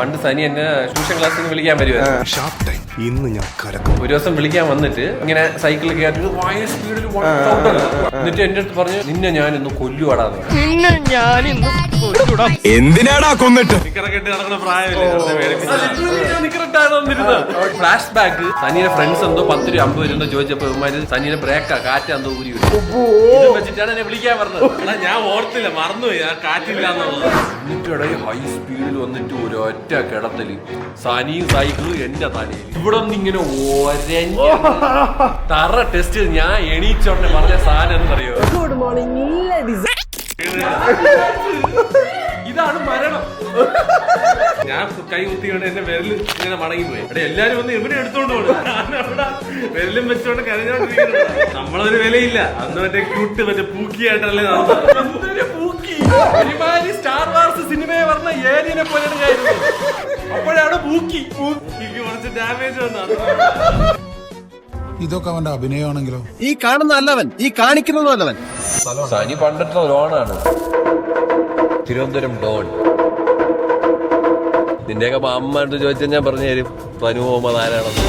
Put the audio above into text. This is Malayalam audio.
പണ്ട് സനി എന്നെ ട്യൂഷൻ ക്ലാസ്സിൽ നിന്ന് വിളിക്കാൻ വരുമായിരുന്നു ടൈം ഇന്ന് ഞാൻ കലക്കും ഒരു ദിവസം വിളിക്കാൻ വന്നിട്ട് ഇങ്ങനെ സൈക്കിളിൽ കയറ്റി ഭയങ്കര സ്പീഡിൽ എന്നിട്ട് എന്റെ അടുത്ത് പറഞ്ഞു നിന്നെ ഞാൻ ഇന്ന് കൊല്ലുവാടാന്ന് എന്തിനാടാ കൊന്നിട്ട്? ഫ്ലാഷ് ബാക്ക് സനിയുടെ ഫ്രണ്ട്സ് എന്തോ പത്ത് രൂപ അമ്പത് രൂപ എന്തോ ചോദിച്ചപ്പോ ഇവന്മാര് സനിയുടെ ബ്രേക്കാ കാറ്റ് എന്തോ ഊരി വിട്ടു. ഇത് വെച്ചിട്ടാണ് എന്നെ വിളിക്കാൻ പറഞ്ഞത്. എടാ, ഞാൻ ഓർത്തില്ല മറന്നുപോയി. ആ കാറ്റില്ലാന്നുള്ളത് എന്നിട്ട് ഹൈ സ്പീഡിൽ വന്നിട്ട് ഒരൊറ്റ കിടത്തൽ. സനിയും സൈക്കിളും എന്റെ തലയിൽ. ഇവിടെ നിന്ന് ഇങ്ങനെ ഒരഞ്ഞ തറ ടെസ്റ്റ് ഞാൻ എണീച്ചോടനെ പറഞ്ഞ സാധനം എന്നറിയോ ഗുഡ് മോർണിംഗ് ലേഡീസ് ഇതാണ് മരണം. ഞാൻ കൈ കുത്തിയോണ്ട് എന്റെ വിരൽ ഇങ്ങനെ മടങ്ങി പോയി. അവിടെ എല്ലാരും ഒന്ന് ഇവനെ എടുത്തോണ്ട് പോകണം ഞാനവിടെ വിരലും വെച്ചോണ്ട് കരഞ്ഞോണ്ട് നമ്മളൊരു വിലയില്ല. അന്ന് മറ്റേ ക്യൂട്ട് മറ്റേ പൂക്കിയായിട്ടല്ലേ ഒരുമാതിരി സ്റ്റാർ വാർസ് സിനിമയെ പറഞ്ഞ ഏരിയനെ പോലെ അപ്പോഴാണ് പൂക്കി. പൂക്കിക്ക് കുറച്ച് ഡാമേജ് വന്നു ഇതൊക്കെ അവന്റെ അഭിനയമാണെങ്കിലോ? ഈ കാണുന്ന അല്ലവൻ ഈ കാണിക്കുന്നതും അല്ലവൻ സനി പണ്ടത്തെ ലോണാണ് തിരുവനന്തപുരം ഡോൺ. നിന്റെയൊക്കെ അമ്മ ചോദിച്ചാൽ ഞാൻ പറഞ്ഞു തരും. മനു പോകുമ്പോൾ ആരാണെന്ന്